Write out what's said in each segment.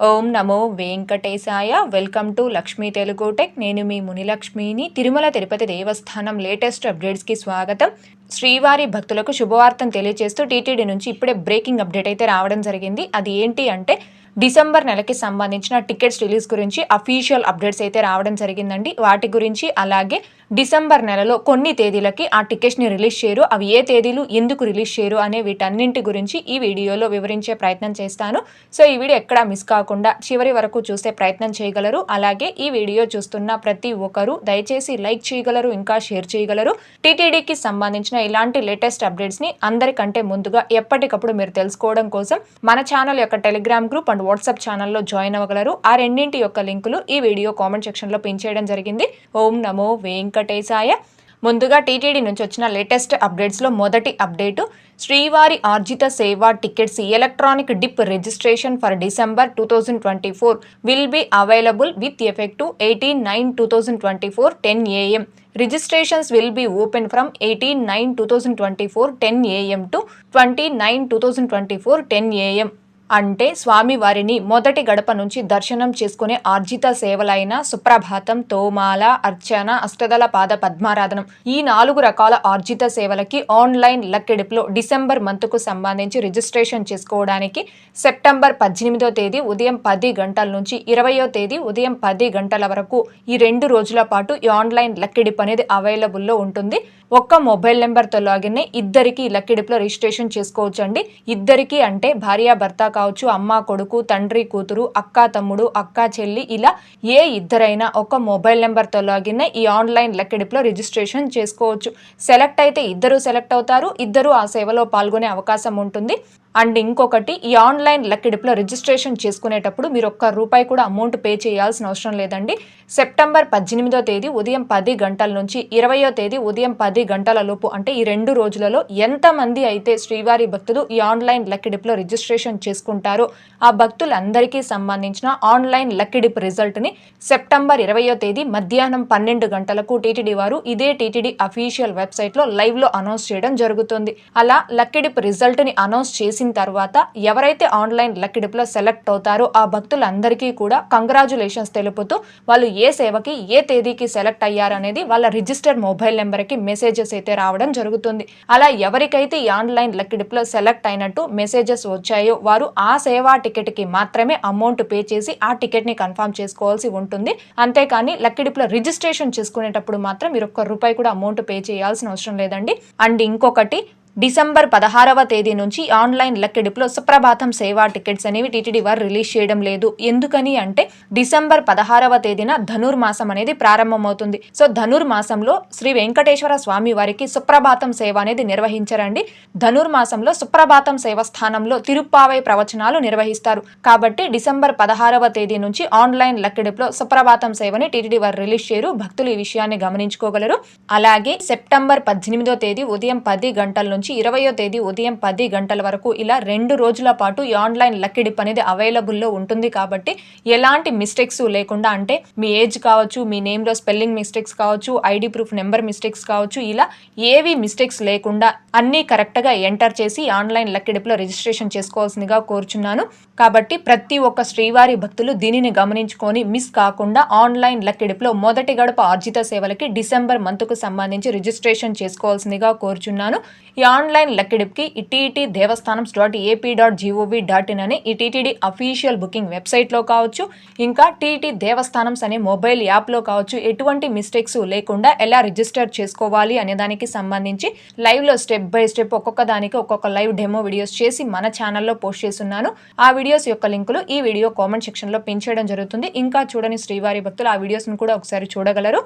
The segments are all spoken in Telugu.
ఓం నమో వెంకటేశాయ. Welcome to Lakshmi Telugu tech. నేను మీ మునిలక్ష్మిని. తిరుమల తిరుపతి దేవస్థానం లేటెస్ట్ అప్డేట్స్కి స్వాగతం. శ్రీవారి భక్తులకు శుభవార్తను తెలియజేస్తూ టీటీడీ నుంచి ఇప్పుడే బ్రేకింగ్ అప్డేట్ అయితే రావడం జరిగింది. అది ఏంటి అంటే డిసెంబర్ నెలకి సంబంధించిన టికెట్స్ రిలీజ్ గురించి అఫీషియల్ అప్డేట్స్ అయితే రావడం జరిగిందండి. వాటి గురించి అలాగే డిసెంబర్ నెలలో కొన్ని తేదీలకి ఆ టికెట్స్ని రిలీజ్ చేయరు. అవి ఏ తేదీలు ఎందుకు రిలీజ్ చేయరు అనే వీటన్నింటి గురించి ఈ వీడియోలో వివరించే ప్రయత్నం చేస్తాను. సో ఈ వీడియో ఎక్కడా మిస్ కాకుండా చివరి వరకు చూసే ప్రయత్నం చేయగలరు. అలాగే ఈ వీడియో చూస్తున్న ప్రతి ఒక్కరూ దయచేసి లైక్ చేయగలరు ఇంకా షేర్ చేయగలరు. టీటీడీకి సంబంధించిన ఇలాంటి లేటెస్ట్ అప్డేట్స్ని అందరికంటే ముందుగా ఎప్పటికప్పుడు మీరు తెలుసుకోవడం కోసం మన ఛానల్ యొక్క టెలిగ్రామ్ గ్రూప్ అండ్ వాట్సాప్ ఛానల్లో జాయిన్ అవ్వగలరు. ఆ రెండింటి యొక్క లింకులు ఈ వీడియో కామెంట్ సెక్షన్లో పిన్ చేయడం జరిగింది. ఓం నమో వెంకటేశాయ. ముందుగా టీటీడీ నుంచి వచ్చిన లేటెస్ట్ అప్డేట్స్లో మొదటి అప్డేటు. శ్రీవారి ఆర్జిత సేవా tickets electronic dip registration for December two thousand twenty four will be available with effective eighteen nine two thousand twenty four ten AM. Registrations will be open from eighteen nine two thousand twenty four ten AM to twenty nine two thousand twenty four ten AM. అంటే స్వామివారిని మొదటి గడప నుంచి దర్శనం చేసుకునే ఆర్జిత సేవలైన సుప్రభాతం తోమాల అర్చన అష్టదల పాద పద్మారాధనం ఈ నాలుగు రకాల ఆర్జిత సేవలకి ఆన్లైన్ లక్కెడిపులో డిసెంబర్ మంత్కు సంబంధించి రిజిస్ట్రేషన్ చేసుకోవడానికి సెప్టెంబర్ పద్దెనిమిదో తేదీ ఉదయం పది గంటల నుంచి ఇరవయో తేదీ ఉదయం పది గంటల వరకు ఈ రెండు రోజుల పాటు ఈ ఆన్లైన్ లక్కెడిపు అనేది అవైలబుల్లో ఉంటుంది. ఒక్క మొబైల్ నెంబర్తో లాగిన్ అయి ఇద్దరికి లక్కెడిపులో రిజిస్ట్రేషన్ చేసుకోవచ్చండి. ఇద్దరికి అంటే భార్యాభర్త కావచ్చు అమ్మ కొడుకు తండ్రి కూతురు అక్క తమ్ముడు అక్క చెల్లి ఇలా ఏ ఇద్దరైనా ఒక మొబైల్ నెంబర్తో లాగిన్ ఈ ఆన్లైన్ లెక్కెడిపులో రిజిస్ట్రేషన్ చేసుకోవచ్చు. సెలెక్ట్ అయితే ఇద్దరు సెలెక్ట్ అవుతారు. ఇద్దరు ఆ సేవలో పాల్గొనే అవకాశం ఉంటుంది. అండ్ ఇంకొకటి ఈ ఆన్లైన్ లక్కిడిప్లో రిజిస్ట్రేషన్ చేసుకునేటప్పుడు మీరు ఒక్క రూపాయి కూడా అమౌంట్ పే చేయాల్సిన అవసరం లేదండి. సెప్టెంబర్ పద్దెనిమిదో తేదీ ఉదయం పది గంటల నుంచి ఇరవయో తేదీ ఉదయం పది గంటల లోపు అంటే ఈ రెండు రోజులలో ఎంతమంది అయితే శ్రీవారి భక్తులు ఈ ఆన్లైన్ లక్కిడిప్లో రిజిస్ట్రేషన్ తీసుకుంటారు. ఆ భక్తులందరికీ సంబంధించిన ఆన్లైన్ లక్కిడిప్ రిజల్ట్ని సెప్టెంబర్ ఇరవయో తేదీ మధ్యాహ్నం పన్నెండు గంటలకు టీటీడీ వారు ఇదే టీటీడీ అఫీషియల్ వెబ్సైట్లో లైవ్లో అనౌన్స్ చేయడం జరుగుతుంది. అలా లక్కిడిప్ రిజల్ట్ని అనౌన్స్ చేసిన తర్వాత ఎవరైతే ఆన్లైన్ లక్కిడిప్లో సెలెక్ట్ అవుతారో ఆ భక్తులందరికీ కూడా కంగ్రాచులేషన్స్ తెలుపుతూ వాళ్ళు ఏ సేవకి ఏ తేదీకి సెలెక్ట్ అయ్యారనేది వాళ్ళ రిజిస్టర్ మొబైల్ నెంబర్కి మెసేజెస్ అయితే రావడం జరుగుతుంది. అలా ఎవరికైతే ఈ ఆన్లైన్ లక్కిడిప్లో సెలెక్ట్ అయినట్టు మెసేజెస్ వచ్చాయో వారు ఆ సేవా టికెట్కి మాత్రమే అమౌంట్ పే చేసి ఆ టికెట్ని కన్ఫర్మ్ చేసుకోవాల్సి ఉంటుంది. అంతేకాని లక్కిడిప్లో రిజిస్ట్రేషన్ చేసుకునేటప్పుడు మాత్రం మీరు ఒక్క రూపాయి కూడా అమౌంట్ పే చేయాల్సిన అవసరం లేదండి. అండ్ ఇంకొకటి డిసెంబర్ పదహారవ తేదీ నుంచి ఆన్లైన్ లెక్కెడిపులో సుప్రభాతం సేవా టికెట్స్ అనేవి టీటీడీ వారు రిలీజ్ చేయడం లేదు. ఎందుకని అంటే డిసెంబర్ పదహారవ తేదీన ధనుర్మాసం అనేది ప్రారంభమవుతుంది. సో ధనుర్మాసంలో శ్రీ వెంకటేశ్వర స్వామి వారికి సుప్రభాతం సేవ అనేది నిర్వహించరండి. ధనుర్మాసంలో సుప్రభాతం సేవ స్థానంలో తిరుప్పావై ప్రవచనాలు నిర్వహిస్తారు. కాబట్టి డిసెంబర్ పదహారవ తేదీ నుంచి ఆన్లైన్ లెక్కెడిపులో సుప్రభాతం సేవని టీటీడీ వారు రిలీజ్ చేయరు. భక్తులు ఈ విషయాన్ని గమనించుకోగలరు. అలాగే సెప్టెంబర్ పద్దెనిమిదో తేదీ ఉదయం పది గంటల నుంచి నుంచి ఇరవయో తేదీ ఉదయం పది గంటల వరకు ఇలా రెండు రోజుల పాటు ఈ ఆన్లైన్ లక్కిడిప్ అనేది అవైలబుల్లో ఉంటుంది కాబట్టి ఎలాంటి మిస్టేక్స్ లేకుండా అంటే మీ ఏజ్ కావచ్చు మీ నేమ్లో స్పెల్లింగ్ మిస్టేక్స్ కావచ్చు ఐడి ప్రూఫ్ నెంబర్ మిస్టేక్స్ కావచ్చు ఇలా ఏవి మిస్టేక్స్ లేకుండా అన్నీ కరెక్ట్గా ఎంటర్ చేసి ఆన్లైన్ లక్కిడిప్లో రిజిస్ట్రేషన్ చేసుకోవాల్సిందిగా కోరుచున్నాను. కాబట్టి ప్రతి ఒక్క శ్రీవారి భక్తులు దీనిని గమనించుకొని మిస్ కాకుండా ఆన్లైన్ లక్కిడిప్లో మొదటి గడప ఆర్జిత సేవలకి డిసెంబర్ మంత్కు సంబంధించి రిజిస్ట్రేషన్ చేసుకోవాల్సిందిగా కోరుచున్నాను. ఈ ఆన్లైన్ లెక్కిడిప్కి ఈ TT Devasthanam dot AP dot gov dot in అనే ఈ టీటీడీ అఫీషియల్ బుకింగ్ వెబ్సైట్లో కావచ్చు ఇంకా టీటీ దేవస్థానమ్స్ అనే మొబైల్ యాప్లో కావచ్చు. ఎటువంటి మిస్టేక్స్ లేకుండా ఎలా రిజిస్టర్ చేసుకోవాలి అనే దానికి సంబంధించి లైవ్లో స్టెప్ బై స్టెప్ ఒక్కొక్క దానికి ఒక్కొక్క లైవ్ డెమో వీడియోస్ చేసి మన ఛానల్లో పోస్ట్ చేస్తున్నాను. ఆ వీడియోస్ యొక్క లింకులు ఈ వీడియో కామెంట్ సెక్షన్లో పిన్ చేయడం జరుగుతుంది. ఇంకా చూడని శ్రీవారి భక్తులు ఆ వీడియోస్ను కూడా ఒకసారి చూడగలరు.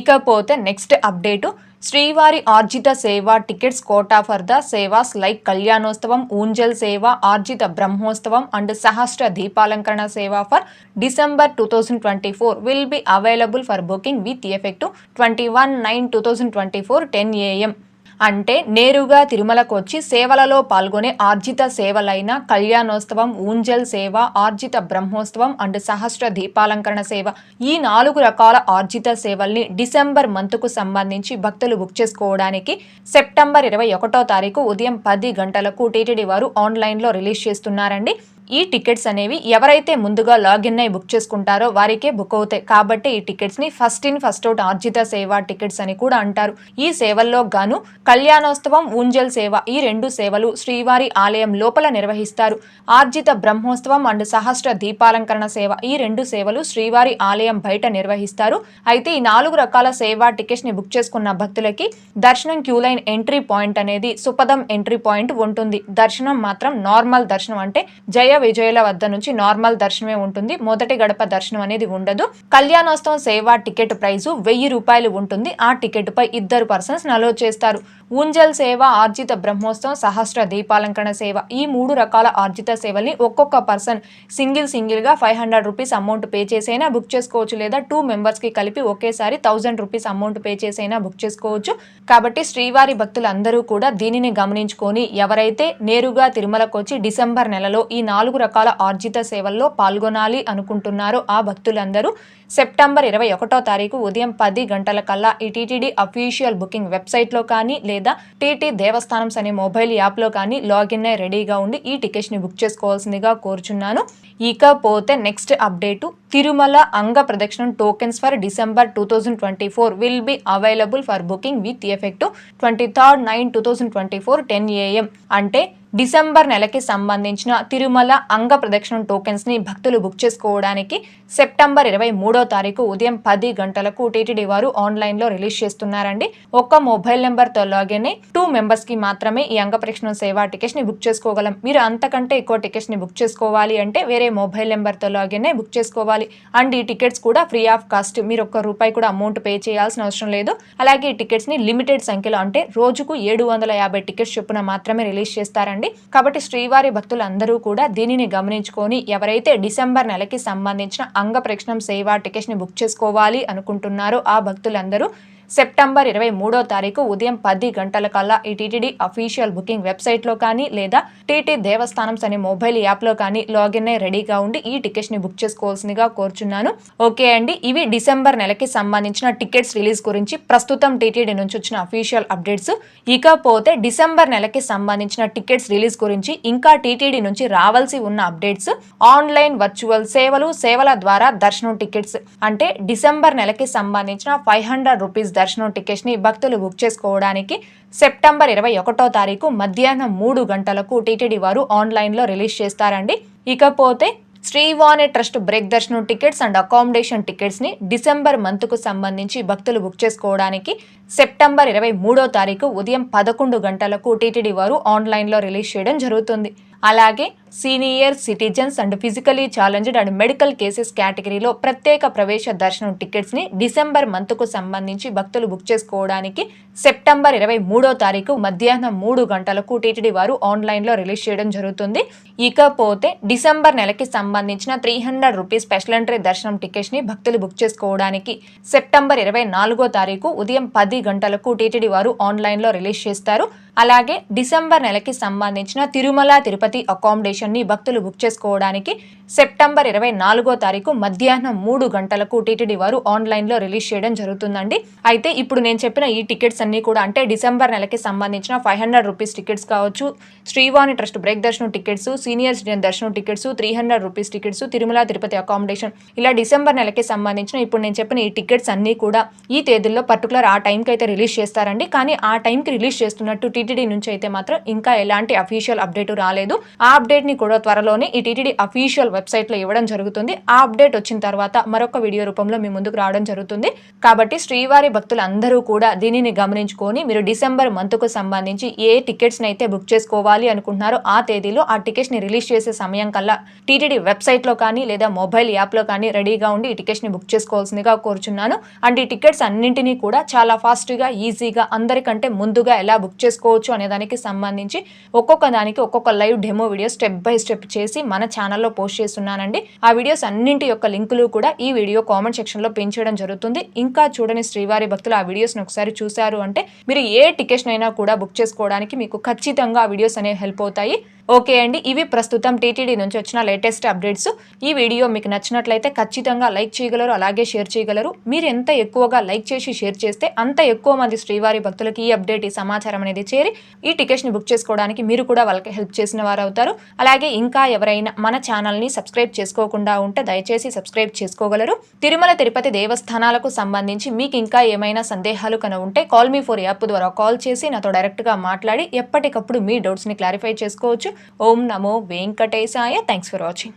ఇకపోతే నెక్స్ట్ అప్డేటు. శ్రీవారి ఆర్జిత సేవ tickets quota for the sevas like Kalyanotsavam Unjal seva Arjitha Brahmotsavam and Sahasra Deepalankarana seva for December two thousand twenty four. Will be available for booking with effect twenty one nine two thousand twenty four ten AM అంటే నేరుగా తిరుమలకు వచ్చి సేవలలో పాల్గొనే ఆర్జిత సేవలైన కళ్యాణోత్సవం ఊంజల్ సేవ ఆర్జిత బ్రహ్మోత్సవం అండ్ సహస్ర దీపాలంకరణ సేవ. ఈ నాలుగు రకాల ఆర్జిత సేవల్ని డిసెంబర్ మంత్కు సంబంధించి భక్తులు బుక్ చేసుకోవడానికి సెప్టెంబర్ ఇరవై ఒకటో తారీఖు ఉదయం పది గంటలకు టీటీడీ వారు ఆన్లైన్లో రిలీజ్ చేస్తున్నారండి. ఈ టికెట్స్ అనేవి ఎవరైతే ముందుగా లాగిన్ అయి బుక్ చేసుకుంటారో వారికే బుక్ అవుతాయి. కాబట్టి ఈ టికెట్స్ని first in first out Arjitha Seva tickets అని కూడా అంటారు. ఈ సేవల్లో గాను కళ్యాణోత్సవం ఊంజల్ సేవ ఈ రెండు సేవలు శ్రీవారి ఆలయం లోపల నిర్వహిస్తారు. ఆర్జిత బ్రహ్మోత్సవం అండ్ సహస్ర దీపాలంకరణ సేవ ఈ రెండు సేవలు శ్రీవారి ఆలయం బయట నిర్వహిస్తారు. అయితే ఈ నాలుగు రకాల సేవా టికెట్స్ని బుక్ చేసుకున్న భక్తులకి దర్శనం క్యూ లైన్ ఎంట్రీ పాయింట్ అనేది సుపదం ఎంట్రీ పాయింట్ ఉంటుంది. దర్శనం మాత్రం నార్మల్ దర్శనం అంటే జయ విజయుల వద్ద నుంచి నార్మల్ దర్శనమే ఉంటుంది. మొదటి గడప దర్శనం అనేది ఉండదు. కళ్యాణోత్సవం సేవా టికెట్ ప్రైజు వెయ్యి రూపాయలు ఉంటుంది. ఆ టికెట్ పై ఇద్దరు పర్సన్స్ నలో చేస్తారు. ఊంజల్ సేవ ఆర్జిత బ్రహ్మోత్సవం సహస్ర దీపాలంకరణ సేవ ఈ మూడు రకాల ఆర్జిత సేవల్ని ఒక్కొక్క పర్సన్ సింగిల్ సింగిల్గా five hundred rupees amount pay చేసైనా బుక్ చేసుకోవచ్చు లేదా టూ మెంబర్స్కి కలిపి ఒకేసారి థౌసండ్ రూపీస్ అమౌంట్ పే చేసైనా బుక్ చేసుకోవచ్చు. కాబట్టి శ్రీవారి భక్తులందరూ కూడా దీనిని గమనించుకొని ఎవరైతే నేరుగా తిరుమలకు వచ్చి డిసెంబర్ నెలలో ఈ నాలుగు రకాల ఆర్జిత సేవల్లో పాల్గొనాలి అనుకుంటున్నారో ఆ భక్తులందరూ. సెప్టెంబర్ ఇరవై ఒకటో తారీఖు ఉదయం పది గంటల కల్లా ఈ టీటీడీ అఫీషియల్ బుకింగ్ వెబ్సైట్లో కానీ లేదా టీటీ దేవస్థానం అనే మొబైల్ యాప్లో కానీ లాగిన్ అయి రెడీగా ఉండి ఈ టికెట్స్ని బుక్ చేసుకోవాల్సిందిగా కోరుచున్నాను. ఇకపోతే next update Tirumala Anga Pradakshinam tokens for December two thousand twenty four will be available for booking with effect twenty third nine two thousand twenty four ten AM. అంటే డిసెంబర్ నెలకి సంబంధించిన తిరుమల అంగ ప్రదక్షిణ టోకెన్స్ని భక్తులు బుక్ చేసుకోవడానికి సెప్టెంబర్ ఇరవై మూడో తారీఖు ఉదయం పది గంటలకు టీటీడీ వారు ఆన్లైన్లో రిలీజ్ చేస్తున్నారండి. ఒక్క మొబైల్ నెంబర్తో లాగిన్ టూ మెంబర్స్కి మాత్రమే ఈ అంగ ప్రదక్షిణ సేవా టికెట్స్ని బుక్ చేసుకోగలం. మీరు అంతకంటే ఎక్కువ టికెట్స్ని బుక్ చేసుకోవాలి అంటే వేరే మొబైల్ నెంబర్తో లాగిన్ బుక్ చేసుకోవాలి. అండ్ ఈ టికెట్స్ కూడా ఫ్రీ ఆఫ్ కాస్ట్. మీరు ఒక్క రూపాయి కూడా అమౌంట్ పే చేయాల్సిన అవసరం లేదు. అలాగే ఈ టికెట్స్ని లిమిటెడ్ సంఖ్యలో అంటే రోజుకు ఏడు వందల యాభై టికెట్స్ చొప్పున మాత్రమే రిలీజ్ చేస్తారండి. కాబట్టి శ్రీవారి భక్తులందరూ కూడా దీనిని గమనించుకొని ఎవరైతే డిసెంబర్ నెలకి సంబంధించిన అంగ ప్రక్షణం సేవా టికెట్స్ని బుక్ చేసుకోవాలి అనుకుంటున్నారో ఆ భక్తులందరూ సెప్టెంబర్ ఇరవై మూడో తారీఖు ఉదయం పది గంటల కల్లా ఈ టీటీడీ అఫీషియల్ బుకింగ్ వెబ్సైట్లో కానీ లేదా టీటీ దేవస్థానంస్ అనే మొబైల్ యాప్లో కానీ లాగిన్ అయి రెడీగా ఉండి ఈ టికెట్స్ని బుక్ చేసుకోవాల్సిందిగా కోరుచున్నాను. ఓకే అండి ఇవి డిసెంబర్ నెలకి సంబంధించిన టికెట్స్ రిలీజ్ గురించి ప్రస్తుతం టీటీడీ నుంచి వచ్చిన అఫీషియల్ అప్డేట్స్. ఇకపోతే డిసెంబర్ నెలకి సంబంధించిన టికెట్స్ రిలీజ్ గురించి ఇంకా టీటీడీ నుంచి రావాల్సి ఉన్న అప్డేట్స్ ఆన్లైన్ వర్చువల్ సేవలు సేవల ద్వారా దర్శనం టికెట్స్. అంటే డిసెంబర్ నెలకి సంబంధించిన ఫైవ్ హండ్రెడ్ రూపీస్ దర్శనం టికెట్స్ని భక్తులు బుక్ చేసుకోవడానికి సెప్టెంబర్ ఇరవై ఒకటో తారీఖు మధ్యాహ్నం మూడు గంటలకు టీటీడీ వారు ఆన్లైన్లో రిలీజ్ చేస్తారండి. ఇకపోతే Srivani trust break darshanam tickets and accommodation టికెట్స్ని December మంత్కు సంబంధించి భక్తులు బుక్ చేసుకోవడానికి సెప్టెంబర్ ఇరవై మూడో తారీఖు ఉదయం పదకొండు గంటలకు టీటీడీ వారు ఆన్లైన్లో రిలీజ్ చేయడం జరుగుతుంది. అలాగే senior citizens and physically challenged and medical cases కేటగిరీలో ప్రత్యేక ప్రవేశ దర్శనం టికెట్స్ని డిసెంబర్ మంత్కు సంబంధించి భక్తులు బుక్ చేసుకోవడానికి సెప్టెంబర్ ఇరవై మూడో తారీఖు మధ్యాహ్నం మూడు గంటలకు టీటీడీ వారు ఆన్లైన్లో రిలీజ్ చేయడం జరుగుతుంది. ఇకపోతే డిసెంబర్ నెలకి సంబంధించిన three hundred rupees special entry darshanam టికెట్స్ని భక్తులు బుక్ చేసుకోవడానికి సెప్టెంబర్ ఇరవై నాలుగో తారీఖు ఉదయం పది గంటలకు టీటీడీ వారు ఆన్లైన్లో రిలీజ్ చేస్తారు. అలాగే డిసెంబర్ నెలకి సంబంధించిన తిరుమల తిరుపతి అకామిడేషన్ని భక్తులు బుక్ చేసుకోవడానికి సెప్టెంబర్ ఇరవై నాలుగో తారీఖు మధ్యాహ్నం మూడు గంటలకు టీటీడీ వారు ఆన్లైన్లో రిలీజ్ చేయడం జరుగుతుందండి. అయితే ఇప్పుడు నేను చెప్పిన ఈ టికెట్స్ అన్నీ కూడా అంటే డిసెంబర్ నెలకి సంబంధించిన ఫైవ్ హండ్రెడ్ రూపీస్ టికెట్స్ కావచ్చు Srivani trust break darshanam tickets senior citizen darshanam tickets three hundred rupees tickets Tirumala Tirupati accommodation ఇలా డిసెంబర్ నెలకి సంబంధించిన ఇప్పుడు నేను చెప్పిన ఈ టికెట్స్ అన్నీ కూడా ఈ తేదీల్లో పర్టికులర్ ఆ టైంకి అయితే రిలీజ్ చేస్తారండి. కానీ ఆ టైంకి రిలీజ్ చేస్తున్నట్టు టీటీడీ నుంచి అయితే మాత్రం ఇంకా ఎలాంటి అఫీషియల్ అప్డేట్ రాలేదు. ఆ అప్డేట్ని కూడా త్వరలోనే ఈ టీటీడీ అఫీషియల్ వెబ్సైట్లో ఇవ్వడం జరుగుతుంది. ఆ అప్డేట్ వచ్చిన తర్వాత మరొక వీడియో రూపంలో మీ ముందుకు రావడం జరుగుతుంది. కాబట్టి శ్రీవారి భక్తులు అందరూ కూడా దీనిని గమనించుకొని మీరు డిసెంబర్ మంత్కు సంబంధించి ఏ టికెట్స్ అయితే బుక్ చేసుకోవాలి అనుకుంటున్నారో ఆ తేదీలో ఆ టికెట్స్ని రిలీజ్ చేసే సమయం కల్లా టీటీడీ వెబ్సైట్లో కానీ లేదా మొబైల్ యాప్లో కానీ రెడీగా ఉండి ఈ టికెట్స్ని బుక్ చేసుకోవాల్సిందిగా కోరుచున్నాను. అండ్ ఈ టికెట్స్ అన్నింటినీ కూడా చాలా ఫాస్ట్గా ఈజీగా అందరికంటే ముందుగా ఎలా బుక్ చేసుకోవచ్చు అనే దానికి సంబంధించి ఒక్కొక్క దానికి ఒక్కొక్క live demo video step by step చేసి మన ఛానల్లో పోస్ట్ చేస్తున్నానండి. ఆ వీడియోస్ అన్నింటి యొక్క లింకులు కూడా ఈ వీడియో కామెంట్ సెక్షన్లో పెంచడం జరుగుతుంది. ఇంకా చూడని శ్రీవారి భక్తులు ఆ వీడియోస్ని ఒకసారి చూశారు అంటే మీరు ఏ టికెట్స్ అయినా కూడా బుక్ చేసుకోవడానికి మీకు ఖచ్చితంగా ఆ వీడియోస్ అనేవి హెల్ప్ అవుతాయి. ఓకే అండి. ఇవి ప్రస్తుతం టీటీడీ నుంచి వచ్చిన లేటెస్ట్ అప్డేట్స్. ఈ వీడియో మీకు నచ్చినట్లయితే ఖచ్చితంగా లైక్ చేయగలరు అలాగే షేర్ చేయగలరు. మీరు ఎంత ఎక్కువగా లైక్ చేసి షేర్ చేస్తే అంత ఎక్కువ మంది శ్రీవారి భక్తులకి ఈ అప్డేట్ ఈ సమాచారం అనేది చేరి ఈ టికెట్స్ని బుక్ చేసుకోవడానికి మీరు కూడా వాళ్ళకి హెల్ప్ చేసిన వారు అవుతారు. అలాగే ఇంకా ఎవరైనా మన ఛానల్ని సబ్స్క్రైబ్ చేసుకోకుండా ఉంటే దయచేసి సబ్స్క్రైబ్ చేసుకోగలరు. తిరుమల తిరుపతి దేవస్థానాలకు సంబంధించి మీకు ఇంకా ఏమైనా సందేహాలు కన ఉంటే కాల్ మీ ఫోర్ యాప్ ద్వారా కాల్ చేసి నాతో డైరెక్ట్గా మాట్లాడి ఎప్పటికప్పుడు మీ డౌట్స్ని క్లారిఫై చేసుకోవచ్చు. ఓం నమో వెంకటేశాయ థ్యాంక్స్ ఫర్ వాచింగ్